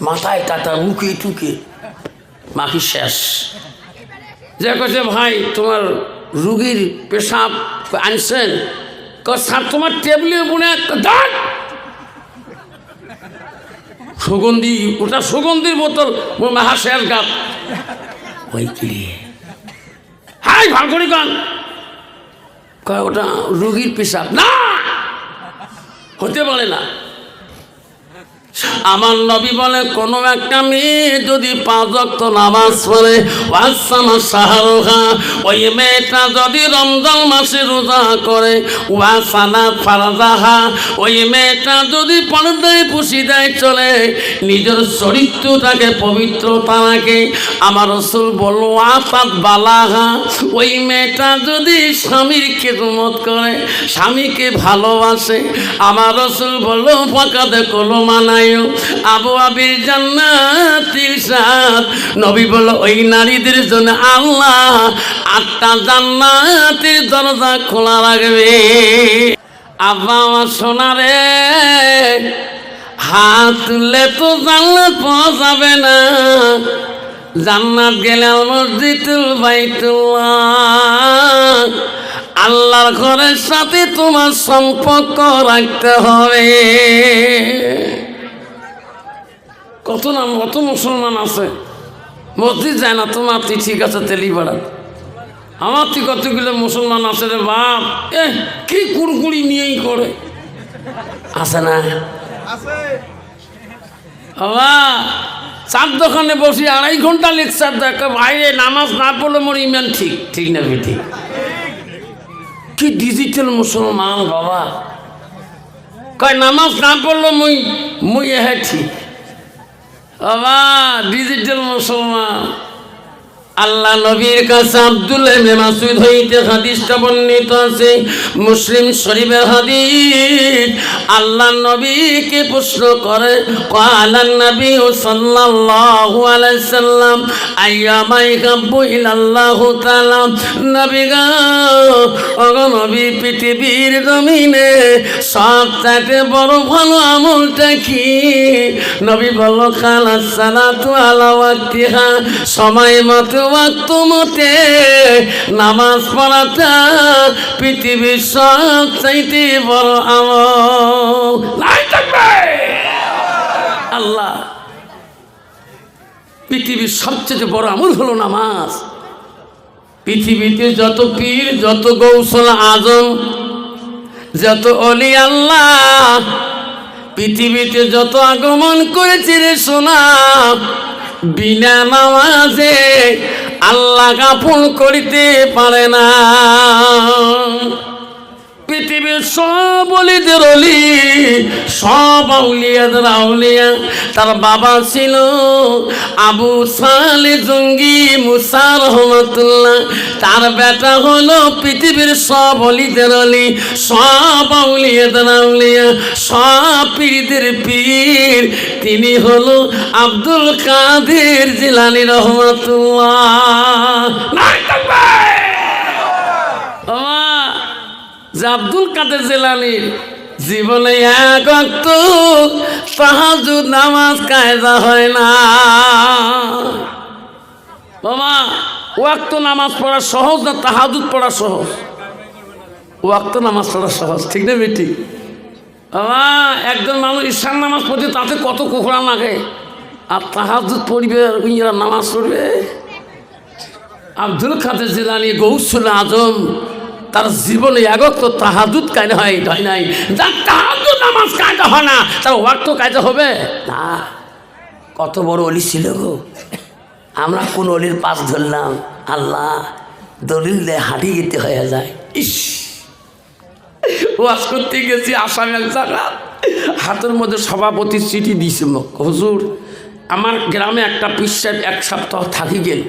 মাথায় টাটা মুখে টুকে। মাখি শেষ। যে কাছে ভাই, তোমার রুগীর পেশাব আনছেন? ক স্যার, তোমার টেবিলের উপরে দাঁড় সুগন্ধি, ওটা সুগন্ধির বোতল মাহা শেষ গাপ। ওই কি হাই, ভালো করি গান কয়, ওটা রুগীর পেশাব। না! হতে পারে না। আমার নবী বলে, কোন একটা মেয়ে যদি পাঁচ অক্ত নামাজ পড়ে ওয়াসামা সাহারোহা ওই মেয়েটা যদি রমজান মাসে রোজা করে, ওয়াসানা ফারাজাহা, ওই মেয়েটা যদি পর্দায় পুষি দেয় চলে, নিজের চরিত্রটাকে পবিত্রতা রাখে, আমার রসুল বলল আসাদ বালাহা ওই মেয়েটা যদি স্বামীর খেদমত করে, স্বামীকে ভালোবাসে, আমার রসুল বলল ফাঁকাতে কলো মানায় আবু আবির জান্নাতির সাথ নবী বলল, ওই নারীদের জন্য আল্লাহ আটটা জান্নাতের দরজা খোলা রাখবে। আব্বা সোনারে হাত তুললে তো জান্নাত পাওয়া যাবে না। জান্নাত গেলে আল মসজিদুল বাইতুল্লাহ। আল্লাহর ঘরের সাথে তোমার সম্পর্ক রাখতে হবে। কত নাম কত মুসলমান আছে? মসজিদ যায় না তোমার তুই ঠিক আছে তেলি বেড়া। আমার তুই কতগুলো মুসলমান আছে রে বাপ? এ কি কুড়কুড়ি নিয়েই করে? আছে না? বাবা চার দোকানে বসে আড়াই ঘণ্টা লেকচার দেখা বাইরে নামাজ না পড়লে মোর ইমান ঠিক ঠিক না ঠিক কি ডিজিটাল মুসলমান বাবা? কয় নামাজ না পড়ল মুই মুই হ্যাঁ ঠিক। বাবা ডিজিটাল মুসলমান। আল্লাহ নবীর কাছে আব্দুল্লাহ ইবনে মাসউদ হইতে হাদিসটা বর্ণিত আছে। মুসলিম শরীফের হাদিস, আল্লাহ নবীকে প্রশ্ন করে কালান নবী সাল্লাল্লাহু আলাইহি সাল্লাম, আইয়া আইয়ামাই কাব্বু ইলাল্লাহু তাআলা? নবী গো, ওগো নবী, পৃথিবীর জমিনে সবচাইতে বড় ভালো আমলটা কি? নবী বলল খালা সালাতু আলা ওয়াক্তিহা। সময় মতো ওয়াক্ত মতে নামাজ পড়াটা পৃথিবীর সব চাইতে বড় আমল। আল্লাহ পৃথিবীর সবচেয়ে বড় আমল হলো নামাজ। পৃথিবীতে যত পীর যত গৌসল আজম যত অলি আল্লাহ পৃথিবীতে যত আগমন করেছে রে সোনা বিনা নামাজে আল্লাহ কাপন করিতে পারে না। পৃথিবীর সব অলিদের অলি, সব আউলিয়াদের আউলিয়া। তার বাবা ছিল আবু সালে জঙ্গি মুসা রহমতুল্লাহ। তার বেটা হলো পৃথিবীর সব অলিদের অলি, সব আউলিয়াদের আউলিয়া, সব পীরদের পীর। তিনি হলো আব্দুল কাদের জিলানি রহমতুল্লাহ নাই থাকবে বাবা, যে আব্দুল কাদের জেলানির জীবনে নামাজ কায়দা হয় না। বাবা ওয়াক্ত নামাজ পড়া সহজ না তাহাজুদ পড়া সহজ? ওয়াক্ত নামাজ পড়া সহজ, ঠিক না বেটি বাবা একজন মানুষ ঈশান নামাজ পড়ছে তাতে কত কোকড়া লাগে? আর তাহাজুদ পড়বে ইংরা নামাজ পড়বে? আব্দুল কাদের জিলানি, গৌসুল আজম তার জীবনে একত্র তাহাজুদ কায়দা হয় হয় নাই। যার তাহাজুদ নামাজ কায়দা হয় না, তার ওয়াক্ত কায়দা হবে? না। কত বড় অলি ছিল গো। আমরা কোন অলির পাশ ধরলাম। আল্লাহ দলিল দিয়ে, হাঁটি যেতে হয়ে যায়। ইস! ওয়াজ করতে গেছি আসাম হাতের মধ্যে সভাপতির চিঠি দিয়েছে হুজুর, আমার গ্রামে একটা পিস এক সপ্তাহ থাকি গেল।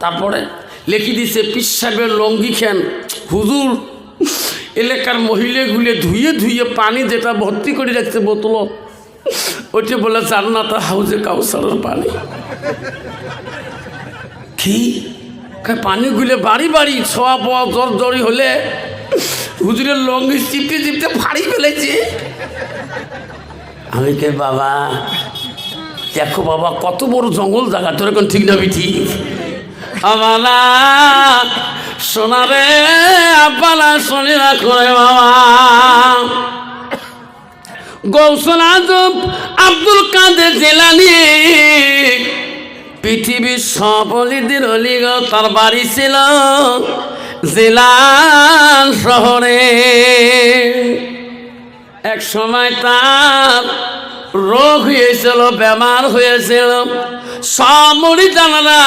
তারপরে লেখি দিছে, পিস সাহেবের লঙ্গি খেন। হুজুর, এলাকার মহিলাগুলি ধুয়ে ধুয়ে পানি যেটা ভর্তি করে রাখছে বোতল, ওইটা বলে জান্নাত হাউজে কাউসারের পানি। কি? পানিগুলো বাড়ি বাড়ি ছোয়া পোয়া জ্বর জড়ি হলে হুজুরের লঙ্গি চিপতে চিপতে ফাড়ি ফেলেছে। আমি কে বাবা, দেখো বাবা, কত বড় জঙ্গল জায়গা, তোর এখন ঠিক না ঠিক। আমালা সোনা রে আব্বালা শনি রাখো রে বাবা গৌসল আজম আব্দুল কাদের জেলানি। পৃথিবীর সব অলিদের অলিগ তার বাড়ি ছিল জেলাল শহরে। এক সময় তার রোগ হয়েছিল, বেমার হয়েছিল। সব জানারা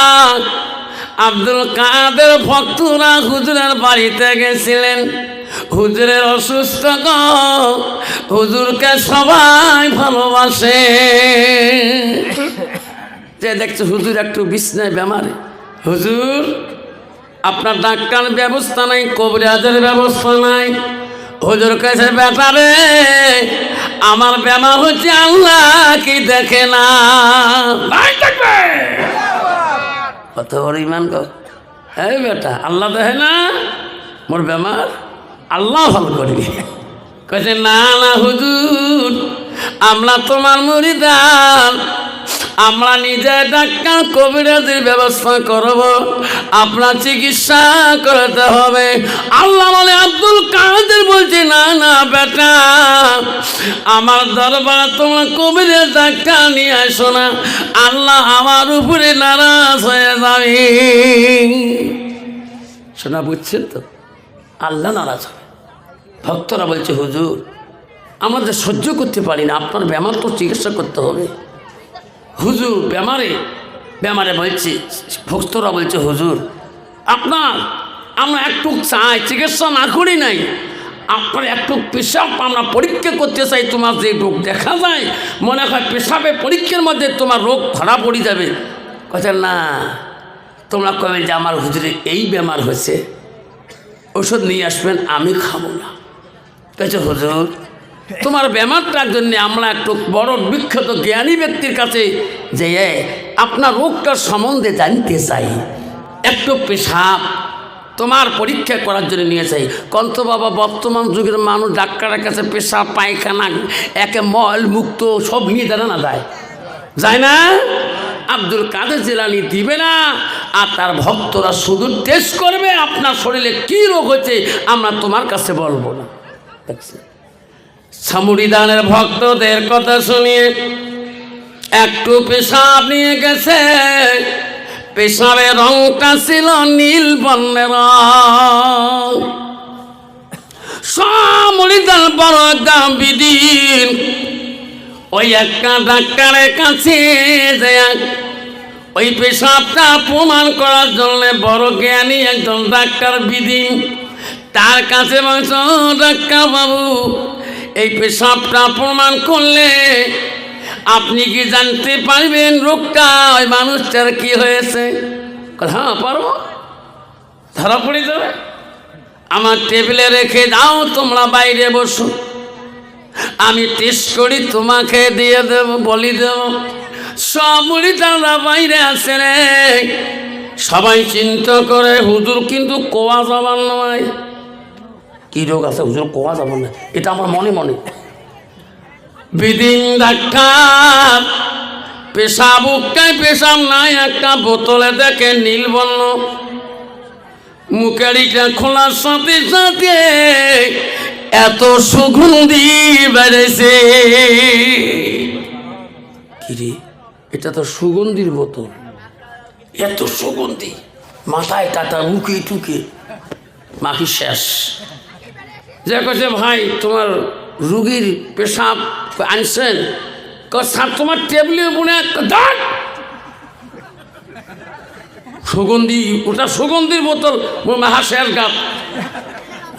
আব্দুল কাদের ভক্তরা হুজুরের বাড়িতে গেছিলেন। হুজুরের অসুস্থ হুজুরকে সবাই ভালোবাসে। যে দেখছ হুজুর একটু বিছনায় বেমারে হুজুর, আপনার ডাক্তার ব্যবস্থা নাই কবরাজের ব্যবস্থা নাই। হুজুর কাছে ব্যাপারে আমার বেমার হচ্ছে আল্লাহ, কি দেখে না। কত বড় ইমান হ্যাঁ বেটা, আল্লাহ দেখে না? মোর বেমার। আল্লাহ ভালো করবি। কে না না, হুজুর, আমরা তোমার মুড়িদান আমরা নিজে ডাক্তার কবিরাজের ব্যবস্থা করব। আপনার চিকিৎসা করতে হবে। আল্লাহ বলে, আব্দুল কাদের বলছে, না না, বেটা, আমার দরবারে তোমার কবিরের ডাক্তার নিয়ে আসো না। আল্লাহ আমার উপরে নারাজ হয়ে যাবে। শোনা, বুঝছেন তো? আল্লাহ নারাজ হবে। ভক্তরা বলছে, হুজুর আমাদের সহ্য করতে পারি না। আপনার বেমার তো চিকিৎসা করতে হবে। হুজুর বেমারে বেমারে বলছি, ভক্তরা বলছে, হুজুর, আপনার, আমরা একটু চাই, চিকিৎসা না করি নাই। আপনার একটু পেশাব আমরা পরীক্ষা করতে চাই, তোমার যে রোগ দেখা যায়, মনে হয় পেশাবে পরীক্ষার মধ্যে তোমার রোগ ধরা পড়ে যাবে। কথা না, তোমরা কবে যে আমার হুজুরে এই বেমার হয়েছে, ওষুধ নিয়ে আসবেন, আমি খাব না। কেছে হুজুর তোমার বেমারটার জন্য আমরা একটু বড় বিখ্যাত জ্ঞানী ব্যক্তির কাছে যে আপনার রোগটার সম্বন্ধে জানতে চাই। একটু পেশাব তোমার পরীক্ষা করার জন্য নিয়ে চাই কন্ত বাবা, বর্তমান যুগের মানুষ ডাক্তারের কাছে পেশাব, পায়খানা, একে মল, মুক্ত, সব নিয়ে জানা না যায়? যায় না? আব্দুল কাদের জেলানি দিবে না, আর তার ভক্তরা শুধু টেস্ট করবে আপনার শরীরে কী রোগ হচ্ছে আমরা তোমার কাছে বলব না। দেখছেন? সামুরিদানের ভক্তদের কথা শুনিয়ে একটু পেশাব নিয়ে গেছে। পেশাবের রংটা ছিল নীল বর্ণের। সামুরিদান বড় গাম্বিদিন ওই একটা ডাক্তারের কাছে ওই পেশাবটা প্রমাণ করার জন্য বড় জ্ঞানী একজন ডাক্তার বিদিন। তার কাছে ডাক্তার বাবু এই পেশাবটা প্রমাণ করলে আপনি কি জানতে পারবেন রোগটা? ওই মানুষটার কি হয়েছে? হ্যাঁ পারব। ধরা পড়ে যাবে। আমার টেবিলে রেখে দাও, তোমরা বাইরে বসো। আমি টেস্ট করি, তোমাকে দিয়ে দেব, বলি দেব। সব তারা বাইরে আছে রে। সবাই চিন্তা করে, হুজুর কিন্তু কোয়া যাবার নয়। কী রোগ আছে? হুজুর কোয়া যাব না। এটা আমার মনে মনে। বিদিন ডাক্তার পেশাব উকায় পেশাব নাই একটা বোতলে দেখে নীলবর্ণ মুখেরিটা খোলার সাথে সাথে এত সুগন্ধি বেড়েছে। কিরে এটা তো সুগন্ধির বোতল। এত সুগন্ধি। মাথায় টাটা মুখে টুকে। মাখি শেষ। যে কেছে ভাই, তোমার রুগীর পেশাব আনছেন। স্যার, তোমার টেবিলে মনে দাঁড় সুগন্ধি, ওটা সুগন্ধির বোতল মাহা শেষ গাপ।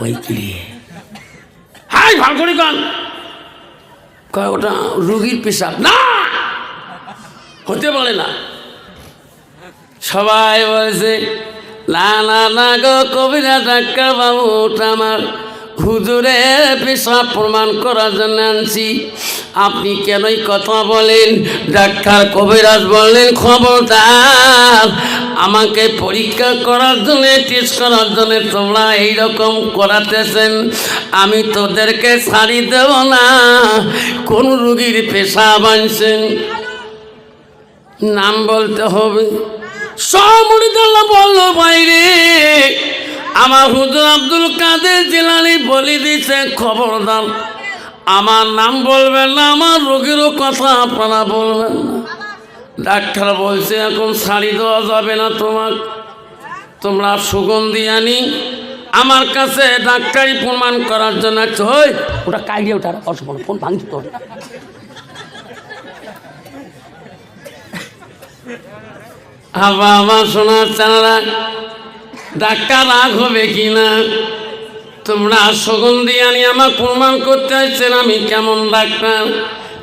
ওই কিরে হাই, ভালো করি কান। ওটা রুগীর পেশাব? না, হতে পারে না। সবাই বলছে না না না গো কবিরা ডাক্তার বাবু ওটা আমার হুজুরের পেশাব প্রমাণ করার জন্য আনছি। আপনি কেনই কথা বলেন? ডাক্তার কবিরাজ বললেন, খবরদার, আমাকে পরীক্ষা করার জন্য টেস্ট করার জন্য তোমরা এইরকম করাতেছেন। আমি তোদেরকে ছাড়ি দেব না। কোন রুগীর পেশাব আনছেন? নাম বলতে হবে। সব বলল, বাইরে আমার হুজুর আব্দুল কাদের জেলানি বলে দিছে খবরদার। আমার নাম বলবেন না, আমার রোগীরও কথা আপনারা বলবেন না। ডাক্তার বলছে, এখন শাড়ি দেওয়া যাবে না তোমার তোমরা সুগন্ধি আনি। আমার কাছে ডাক্তারি প্রমাণ করার জন্য ওই, ওটা কাইলে ওটা অসম্পূর্ণ ফোন ভাঙছি তোর। আবার আমার শোনার চানারা ডাক্তার রাগ হবে কি না তোমরা সুগন্ধি আনি আমার প্রমাণ করতে আসছেন, আমি কেমন ডাক্তার?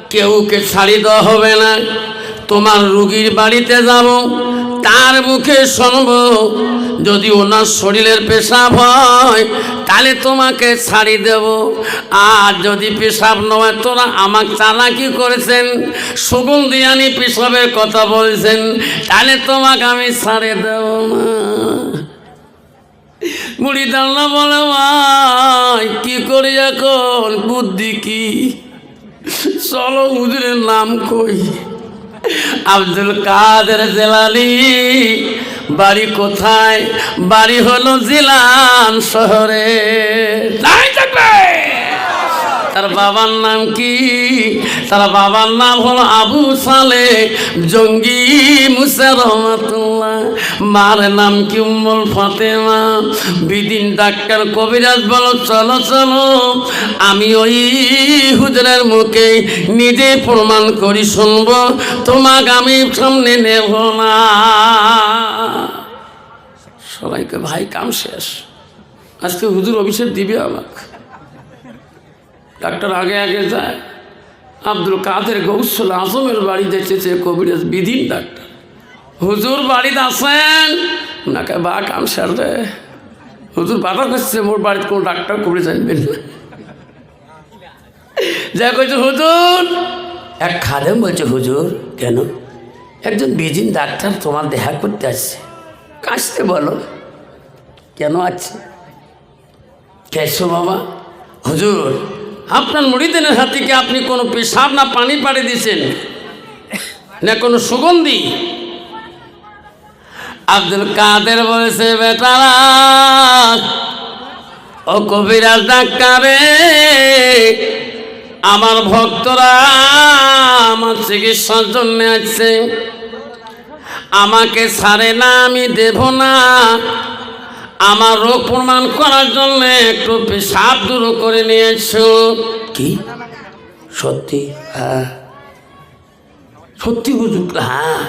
কেউকে ছাড়ি দেওয়া হবে না। তোমার রুগীর বাড়িতে যাব, তার মুখে শুনব। যদি ওনার শরীরের পেশাব হয়, তাহলে তোমাকে ছাড়ি দেব। আর যদি পেশাব নয়, তোরা আমাকে চালাকি করেছেন সুগন্ধি আনি পেশাবের কথা বলছেন, তাহলে তোমাকে আমি ছাড়ে দেব না। মুড়ি দাঁড়া বলে ভাই কি করি এখন? বুদ্ধি কি? চলো হুজুরের নাম কই? আব্দুল কাদের জেলালি বাড়ি কোথায়? বাড়ি হলো জিলান শহরে। তাই থাকবে! তার বাবার নাম কি? তার বাবার নাম হলো আবু সালে, জঙ্গি মুসা মার নাম কি উম্মুল ফাতেমা? বিদিন ডাক্তার কবিরাজ বলো, চলো চলো। আমি ওই হুজুরের মুখে নিজে প্রমাণ করি, শুনব, তোমাকে আমি সামনে নেব না। সবাইকে ভাই, কাম শেষ। আজকে হুজুর অভিষেক দিবে আমাকে। ডাক্তার আগে আগে যায়। আব্দুল কাদের গৌসল আজমের বাড়িতে চেয়েছে কবিরাজ বিধিন ডাক্তার। হুজুর বাড়িতে আসেন ওনাকে বা কাম সারবে হুজুর বাবা করছে, মোর বাড়িতে কোনো ডাক্তার কবিরাজ আনবেন না। যা কইছে হুজুর। এক খাদেম বলছে, হুজুর, কেন? একজন বিজিন ডাক্তার তোমার দেখা করতে আসছে। কাশতে বলো। কেন আছে কেসো বাবা, হুজুর আপনার মুড়িদিনের হাত থেকে আপনি কোনো পেশাব না পানি পাড়ে দিয়েছেন, না কোনো সুগন্ধি? আব্দুল কাদের বলেছে, বেটারা, ও কবিরাজ ডাক্তারে, আমার ভক্তরা আমার চিকিৎসার জন্য আসছে। আমাকে সারে না, আমি দেব না। আমার রোগ প্রমাণ করার জন্য একটু পেশাব দূর করে নিয়েছো। কি? সত্যি? হ্যাঁ। সত্যি বুঝুক হ্যাঁ।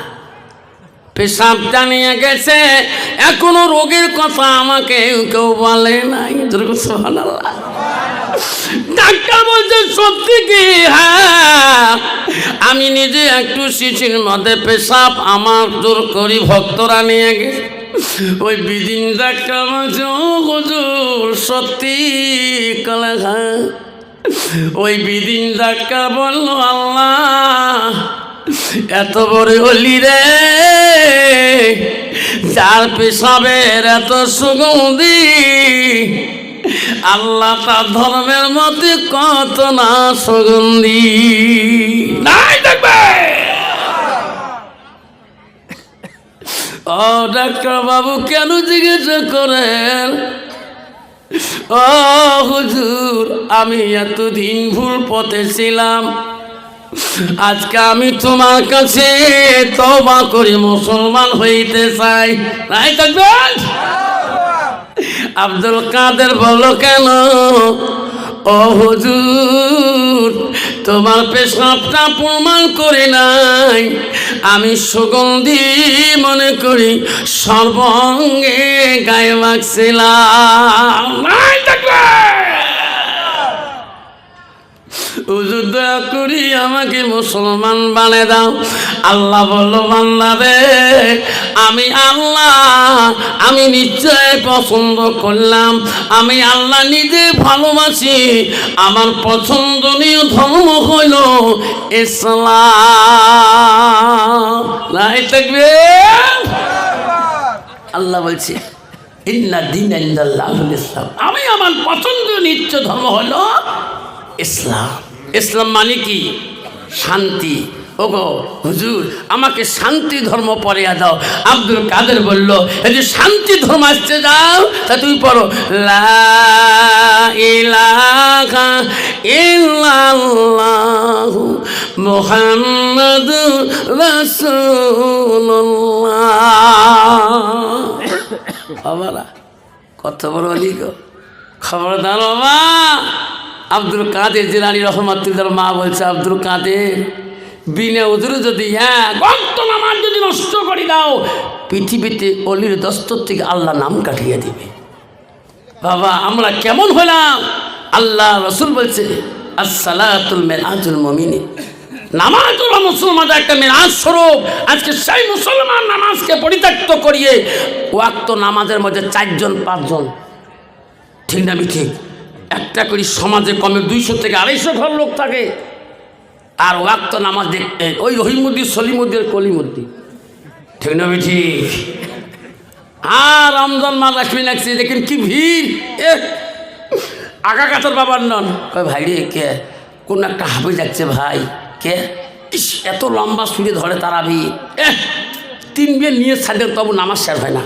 পেশাবটা নিয়ে গেছে এখনও রোগের কথা আমাকে কেউ বলে নাই। ডাক্তার বলছে সত্যি কি? হ্যাঁ। আমি নিজে একটু শিশির মধ্যে পেশাব আমার দূর করি ভক্তরা নিয়ে গেছে। ওই বিদিন ডাক্তার সত্যি কলে হ্যাঁ ওই বিদিন ডাক্তার বলল, আল্লাহ, এত বড় হলি রে। যার পেশাবের এত সুগন্ধি, আল্লাহ তার ধর্মের মধ্যে কত না সুগন্ধি। নাই দেখবে ও ডাক্তার বাবু কেন জিজ্ঞেস করেন? ও হুজুর, আমি এতদিন ভুল পথে ছিলাম। আজকে আমি তোমার কাছে তবা করে মুসলমান হইতে চাই। তাই থাকবেন আব্দুল কাদের বলো কেন? ও হুজুর তোমার পেশাবটা প্রমাণ করে নাই। আমি সুগন্ধি মনে করি সর্বঙ্গে গায়ে মাগছিলাম হুজুর দয়া করি আমাকে মুসলমান বানে দাও। আল্লাহ বলল বান্দারে আমি আল্লাহ, আমি নিশ্চয় পছন্দ করলাম। আমি আল্লাহ নিজে ভালোবাসি। আমার পছন্দনীয় ধর্ম হইল ইসলাম। নাই থাকবে? আল্লাহ বলছে, ইন্না দিন ইসলাম। আমি আমার পছন্দীয় নিত্য ধর্ম হলো ইসলাম। ইসলাম মানে কি? শান্তি। ওগো, হুজুর, আমাকে শান্তি ধর্ম পড়িয়া দাও। আব্দুল কাদের বলল যে শান্তি ধর্ম আসতে যাও, তা তুমি পড়ো। রাসূলুল্লাহ। বাবারা, কত বড় অলি গো খবরদার বাবা। আব্দুল কাদের জিলানি রহমাতুল্লার মা বলছে, আব্দুল কাদের, বিনা উজুরে যদি হ্যাঁ গন্ত নামাজ যদি নষ্ট করে দাও, পৃথিবীতে অলির দস্তর থেকে আল্লাহ নাম কাটিয়ে দিবে। বাবা, আমরা কেমন হলাম? আল্লাহ রসুল বলছে, আসসালাতুল মেরাজুল মমিনী নামাজ হলো মুসলমানদের একটা মেরাজ স্বরূপ। আজকে সেই মুসলমান নামাজকে পরিত্যক্ত করিয়ে ওয়াক্ত নামাজের মধ্যে চারজন, পাঁচজন, ঠিক না ঠিক? একটা করি সমাজে কমে দুইশো থেকে আড়াইশো ঘর লোক থাকে। আর ও ওয়াক্ত নামাজ দেখতে ওই রহিমুদ্দি সলিমুদ্দির কলিমুদ্দি ঠিক না ঠিক আর রমজান মাস আসবি লাগছে, দেখেন কি ভিড়। এ, আগা কাতর বাবার নন। কয়, ভাই রে, কে? কোন একটা হাবি যাচ্ছে ভাই, কে? ইস, এত লম্বা সুরে ধরে তারাবি এ, তিন বিয়ে নিয়ে ছাড়লে তবু নামাজ শেষ হয় না।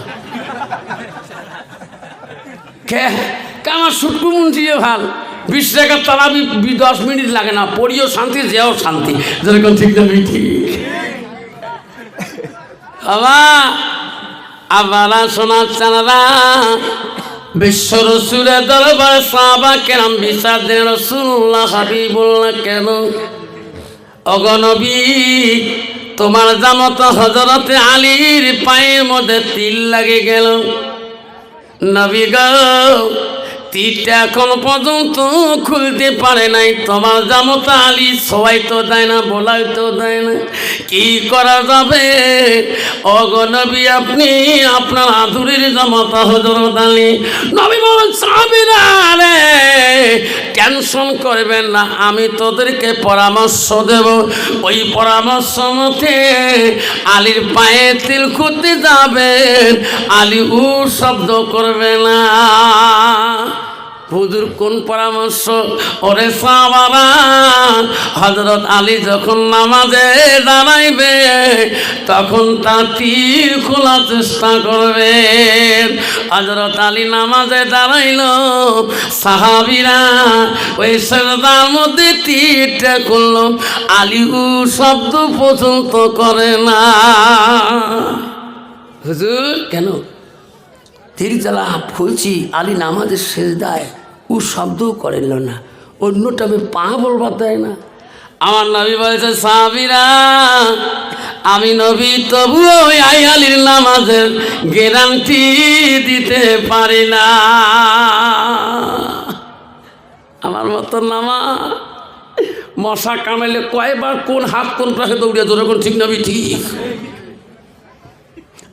কে? কে আমার সুটকু মুন্সি যে ভালো। বিশ টাকার তারাবি বি- দশ মিনিট লাগে না, পড়িও শান্তি, যেও শান্তি। যেরকম ঠিক না ঠিক বাবা আবারা শোনার চানারা বিশ্ব রসুলের দরবার সাহাবা কেরাম বিচার দেন রসুল্লাহ হাবিবুল্লাহ কেন? অগনবী তোমার জামত হজরতে আলীর পায়ের মধ্যে তিল লাগে গেল। নবী গো তীরটা এখন পর্যন্ত খুলতে পারে নাই। তোমার জামতা আলী সবাই তো দেয় না, বলাই তো দেয় না। কি করা যাবে? অগনবী আপনি আপনার আধুরির জামতা হজরত আলী। নবী বলেন সাবিরা রে টেনশন করবেন না, আমি তোদেরকে পরামর্শ দেব। ওই পরামর্শ মতে আলীর পায়ে তিল খুঁজতে যাবেন, আলী উ শব্দ করবে না। হুজুর কোন পরামর্শ? ওরে সাবারা হজরত আলী যখন নামাজে দাঁড়াইবে, তখন তা তীর খোলার চেষ্টা করবেন হজরত আলী নামাজে দাঁড়াইল, সাহাবিরা ওই সেরদার মধ্যে তীরটা করল আলী উ শব্দ পর্যন্ত করে না। হুজুর, কেন? তিরতলা ফুলছি, আলী নামাজের শেষ দেয় ও শব্দও করিল না, অন্যটা আমি পা বলবার দেয় না। আমার নবী বলেছে সাবিরা আমি নবী, তবুও ওই আই আলীর নামাজের গ্যারান্টি দিতে পারি না। আমার মতো নামা মশা কামাইলে কয়বার কোন হাত কোন পাশে দৌড়িয়ে ধরে কোন ঠিক নবী ঠিক।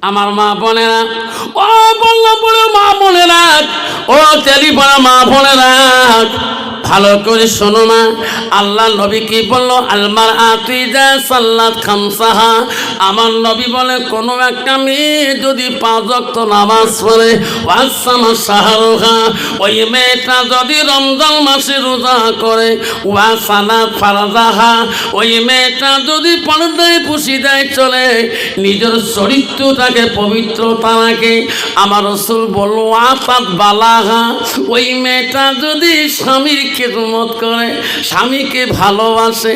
আমার মা বোনেরা ও বললাম বলে মা বোনেরা ও তেলিপাড়া মা বোনেরা ভালো করে শোনো না আল্লাহ নবী কি বলল? আলমার আতুইজা সাল্লাত খামসাহা। আমার নবী বলে, কোনো একটা মেয়ে যদি পাঁচ নামাজ পড়ে ওয়াসামা সাহারুহা ওই মেয়েটা যদি রমজান মাসে রোজা করে, ওয়াসানা ফারাজাহা। ওই মেয়েটা যদি পর্দায় পুষি দেয় চলে, নিজের চরিত্রটাকে পবিত্রতা রাখে। আমার রসুল বলল আপাত বালাহা। ওই মেয়েটা যদি স্বামীর খেদমত করে স্বামীকে ভালোবাসে।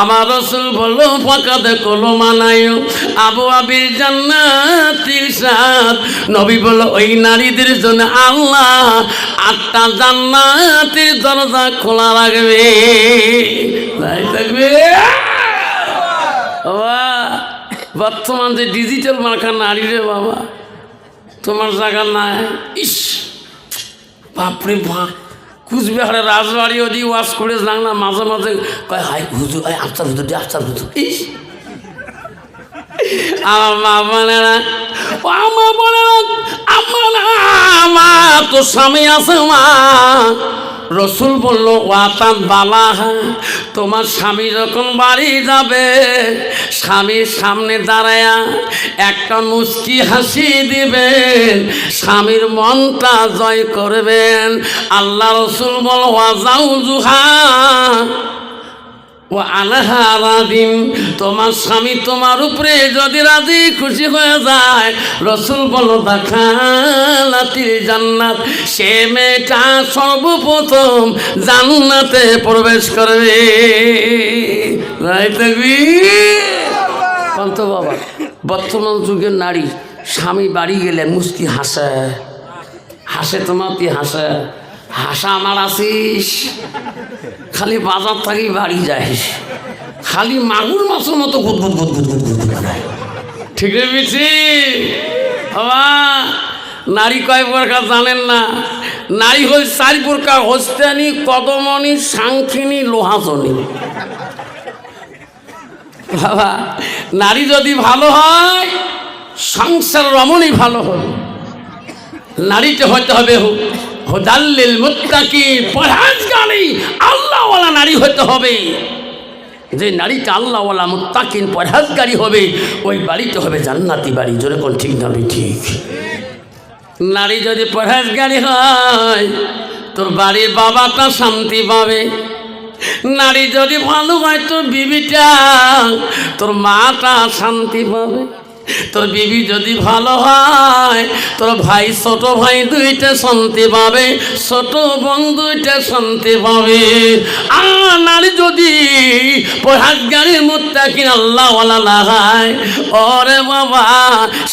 আমার রসুল বলল ফাঁকাতে কলো মানায় আবু আবির জান্নাতির সাথ নবী বলল ওই নারীদের জন্য আল্লাহ আটটা জান্নাতের দরজা খোলা রাখবে। তাই থাকবে? বাবা বর্তমান যে ডিজিটাল মার্কা নারী রে বাবা তোমার জায়গা নাই। ইস বাপরে বাপ। কুচবিহারের রাজবাড়ি ওদি ওয়াশ করে না মাঝে মাঝে কয় হাই হুজুর আফতার হুজুর আফতার হুজুর। ইস! আমার মা ও আমার আমার তো স্বামী আছে মা। রসুল বলল ওয়াতান বালাহা তোমার স্বামী যখন বাড়ি যাবে, স্বামীর সামনে দাঁড়ায়া একটা মুস্কি হাসি দিবেন, স্বামীর মনটা জয় করবেন। আল্লাহ রসুল বল ওয়াজাউ জুহা ও আনাহা রাদিন তোমার স্বামী তোমার উপরে যদি রাজি খুশি হয়ে যায়, রসুল বলো দেখালাতির জান্নাত। সে মেয়েটা সর্বপ্রথম জান্নাতে প্রবেশ করবে। কান্ত বাবা, বর্তমান যুগের নারী, স্বামী বাড়ি গেলে মুস্কি হাসে। হাসে তোমার তুই হাসে। হাসা আমার আসিস খালি বাজার থাকি বাড়ি যাইস খালি মাগুর মাছের মতো গুদ গুদ গুদ গুদ গুদ গুদ ঠিক রে বিছি বাবা, নারী কয় প্রকার জানেন না? নারী হল চার প্রকার, হস্তানি, কদমনি সাংখিনী লোহাজনী। বাবা, নারী যদি ভালো হয়, সংসার রমণী ভালো হবে নারীতে হতে হবে হোদাল্লিল মুত্তাকি, পরহেজগারি আল্লাহওয়ালা নারী হতে হবে। যে নারীটা আল্লাহওয়ালা মুত্তাকিন, পরহেজগারি হবে, ওই বাড়িতে হবে জান্নাতি বাড়ি। জোরে কোন ঠিক না ঠিক? নারী যদি পরহেজগারি হয়, তোর বাড়ির বাবাটা শান্তি পাবে। নারী যদি ভালো হয়, তোর বিবিটা, তোর মাটা শান্তি পাবে। তোর বিবি যদি ভালো হয়, তোর ভাই ছোট ভাই দুইটা শান্তি পাবে, ছোট বোন দুইটা শান্তি পাবে। আর নারী যদি পহাত গাড়ির মুত্তা কিনা আল্লাহওয়ালা লাগায়, ওরে বাবা,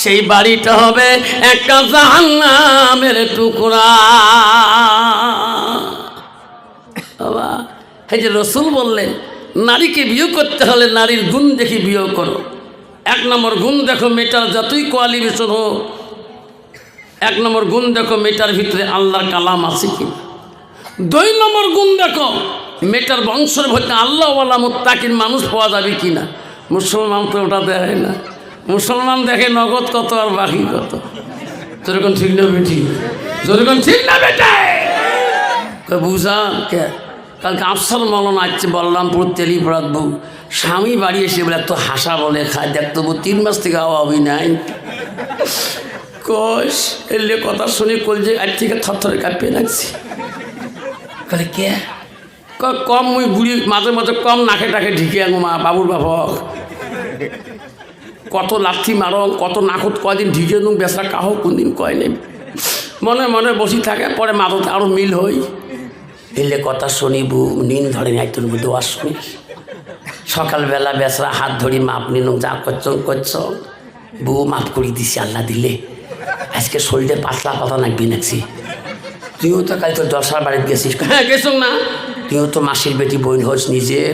সেই বাড়িটা হবে একটা জাহান্নামের টুকরা। বাবা, এই যে রসুল বললেন, নারীকে বিয়ে করতে হলে নারীর গুণ দেখি বিয়ে করো। এক নম্বর গুণ দেখো মেয়েটার যতই কোয়ালিফিকেশন হোক এক নম্বর গুণ দেখো মেয়েটার ভিতরে আল্লাহর কালাম আছে কি দুই নম্বর গুণ দেখো মেয়েটার বংশের ভেতরে আল্লাহওয়ালা মুত্তাকির মানুষ পাওয়া যাবে কি না? মুসলমান তো ওটা দেখে না। মুসলমান দেখে নগদ কত আর বাকি কত? যেরকম ঠিক না বেটি যেরকম ঠিক না বেটে তো বুঝা কে? কালকে আফসার মলন আসছে বলরামপুর তেলিপড়াত বউ, স্বামী বাড়ি এসে বলে, এত হাসা বলে খায় দেখতো তিন মাস থেকে আওয়াবি নাই। কোষ এলে কথা শুনে কলজে আজ থেকে থরথরে কাঁপিয়ে লাগছে কালে, কে? কম মুই বুড়ি, মাঝে মাঝে কম নাকে টাকে ঢিকে আঙো, মা, বাবুর বাপক। কত লাথি মারো, কত নাকত কয়দিন ঢিকে নুন বেসরা কাহ কোনদিন কয় নেই। মনে মনে বসি থাকে, পরে মাদতে আরও মিল হই। এলে কথা শুনি বু নিন ধরে নাই তোর দোয়া শুনি। সকালবেলা বেসরা হাত ধরি মাপ নিন যা করছ করছ। বউ মাফ করে দিছি আল্লাহ দিলে। আজকে শরীরে পাতলা পাতা নাকবি নাকছি। তুইও তো কাল তোর দশার বাড়িতে গেছিস। হ্যাঁ গেছ না। তুইও তো মাসির বেটি বোন হোস নিজের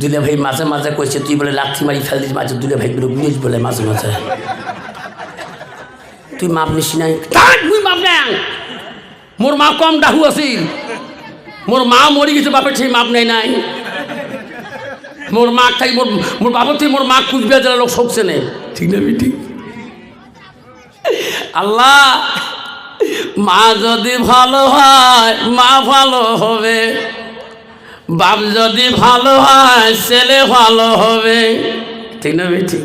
দুলে ভাই মাঝে মাঝে কইছে তুই বলে লাথি মারি ফেল দিস মাঝে দুলে ভাই গুলো বুঝিস বলে মাঝে মাঝে। তুই মাপ নিস নাই। তুই মাপ মোর মা কম ডাহু আছিল। মোর মা মরি গেছে বাপের সেই মাপ নেই নাই। মোর মা খাই মোর মোর বাপের থেকে মোর মা কুচবিহার জেলার লোক শোকছে নেই ঠিক না ঠিক আল্লাহ মা যদি ভালো হয় মা ভালো হবে। বাপ যদি ভালো হয় ছেলে ভালো হবে। ঠিক না ঠিক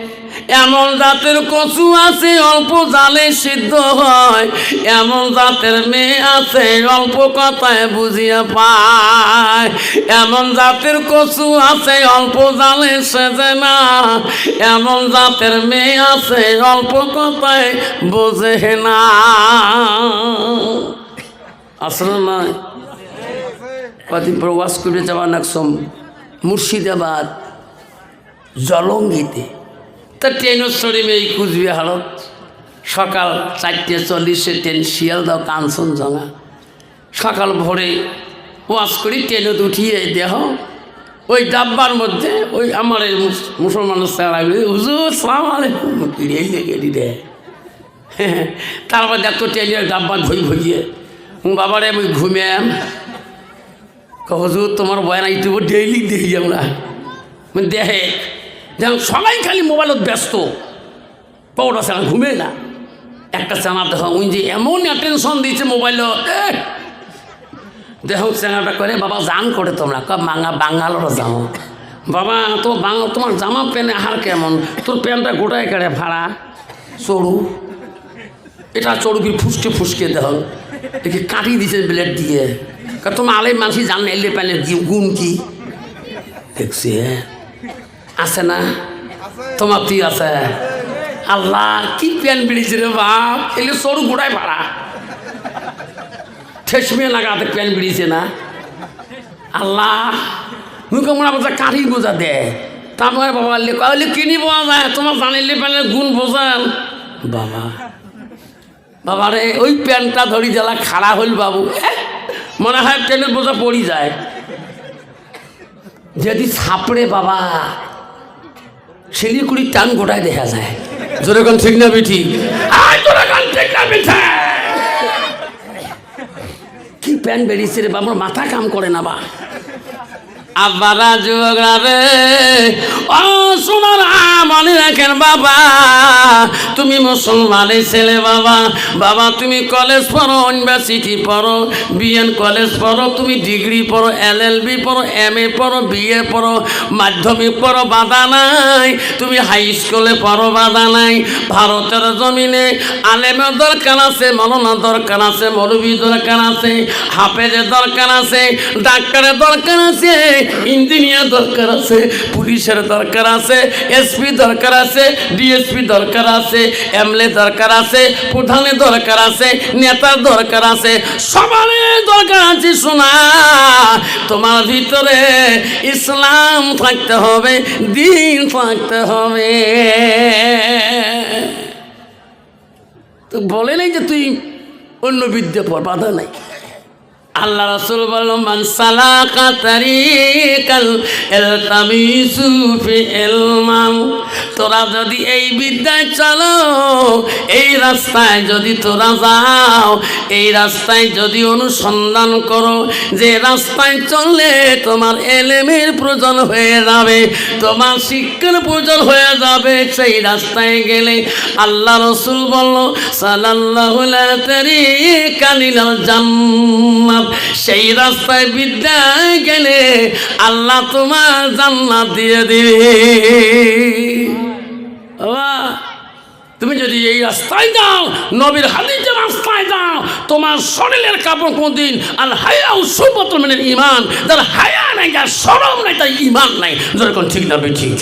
এমন জাতের কচু আছে, অল্প জালে সিদ্ধ হয়। এমন জাতের মেয়ে আছে, অল্প কথায় বুঝিয়ে পায়। এমন জাতের কচু আছে, অল্প জালে সেজে না। এমন জাতের মেয়ে আছে, অল্প কথায় বোঝে না। আসলে নয় কদিন প্রবাস করে যাওয়া নাকসম মুর্শিদাবাদ, জলঙ্গিতে। তা ট্রেনের চড়িমে এই কুচবিহারত সকাল চারটে চল্লিশে ট্রেন শিয়ালদাও কাঞ্চনজঙ্ঘা সকাল ভোরে ওয়াশ করি, ট্রেনত উঠিয়ে দেহ। ওই ডাব্বার মধ্যে ওই আমার এই মুস- মুসলমানের স্যার হুজুর তারপর দেখতো ট্রেনে ডাব্বার ভই ভইয়ে। বাবারে, আমি ঘুমিয়াম হুজুর, তোমার বয়ান ইউটিউবে ডেইলি দেখি আমরা। মানে দেহে যেন সবাই খালি মোবাইলত ব্যস্ত। পৌরা সেনা ঘুমে না। একটা সেনা দেখা উনি যে এমন অ্যাটেনশন দিয়েছে মোবাইলত দেহ চেঙ্গাটা করে বাবা, জান করে তোমরা? কব বাঙা বাঙালোর যাও বাবা, তো বাংলা তোমার জামা প্যান্টে আহার কেমন? তোর প্যান্টটা গোটায় কেড়ে ভাড়া। চড়ু। এটা চড়ুবি ফুসকে ফুসকে দেহ দেখি কাটি দিছে ব্লেড দিয়ে। তোমার আলাই মানুষ জান, এলে প্যান্টের গি- গুণ কি? দেখছি হ্যাঁ। আছে না? তোমার তুই আছে? আল্লাহ, কি প্যান্ট বেরিয়েছে রে বাপ? এলে সরু গোড়ায় ভাড়া। ঠেসমিয়ে লাগাতে প্যান্ট বেরিয়েছে না? আল্লাহ, মুখে মনে বোঝা কাঠি বোঝা দে। তারপরে বাবা লে কলে কিনি পাওয়া যায় তোমার জানিলে প্যান্টের গুণ বোঝান। বাবা বাবা রে, ওই প্যান্টটা ধরি জ্বালা, খাড়া হইল বাবু। মনে হয় প্যান্টের বোঝা পড়ি যায়। যদি সাপড়ে বাবা শিলিগুড়ির টান গোটায় দেখা যায়। যেরকম ঠিক না বেঠি? কি প্যান বেরিয়েছে রে বাবার মাথা কাম করে না বা। আব্বারা যুবকরা রে, ও সোনার মনে রাখেন বাবা। তুমি মুসলমানের ছেলে বাবা। বাবা, তুমি কলেজ পড়ো ইউনিভার্সিটি পড়ো বিএন কলেজ পড়ো, তুমি ডিগ্রি পড়ো এল এল বি পড়ো এম এ পড়ো বিএ পড়ো, মাধ্যমিক পড়ো, বাধা নাই। তুমি হাই স্কুলে পড়ো, বাধা নাই। ভারতের জমিনে আলেমের দরকার আছে মলনা দরকার আছে মৌলবী দরকার আছে, হাফেজের দরকার আছে, ডাক্তারের দরকার আছে। ইঞ্জিনিয়ার দরকার আছে, পুলিশের দরকার আছে, এসপি দরকার আছে, ডিএসপি দরকার আছে, এমএলএ দরকার আছে, প্রধানের দরকার আছে, নেতার দরকার আছে, সবারই দরকার আছে শোনা। তোমার ভিতরে ইসলাম থাকতে হবে, দিন থাকতে হবে। তো বলে নাই যে তুই অন্য বিদ্যে পর বাধা নাই। আল্লাহ রসুল বলল, মান সালাকা তারিকাল ইলতামিসু ফি তোরা যদি এই বিদ্যায় চলো, এই রাস্তায় যদি তোরা যাও, এই রাস্তায় যদি অনুসন্ধান করো, যে রাস্তায় চললে তোমার এলেমের প্রয়োজন হয়ে যাবে, তোমার শিক্ষার প্রয়োজন হয়ে যাবে, সেই রাস্তায় গেলে আল্লাহ রসুল বলল সাল্লাল্লাহু তারিকালিল জান্নাত সেই রাস্তায় বিদ্যা গেলে আল্লাহ তোমার জান্নাত দিয়ে দিবে। তুমি যদি এই রাস্তায় যাও, নবীর হাদিসের রাস্তায় যাও, তোমার শরীরের কাপড় কোনদিন, আর হায়া সুপত্র মানে ইমান যার হায়া নাই, যার সরম নাই, তার ইমান নাই। যেরকম ঠিক না, ঠিক।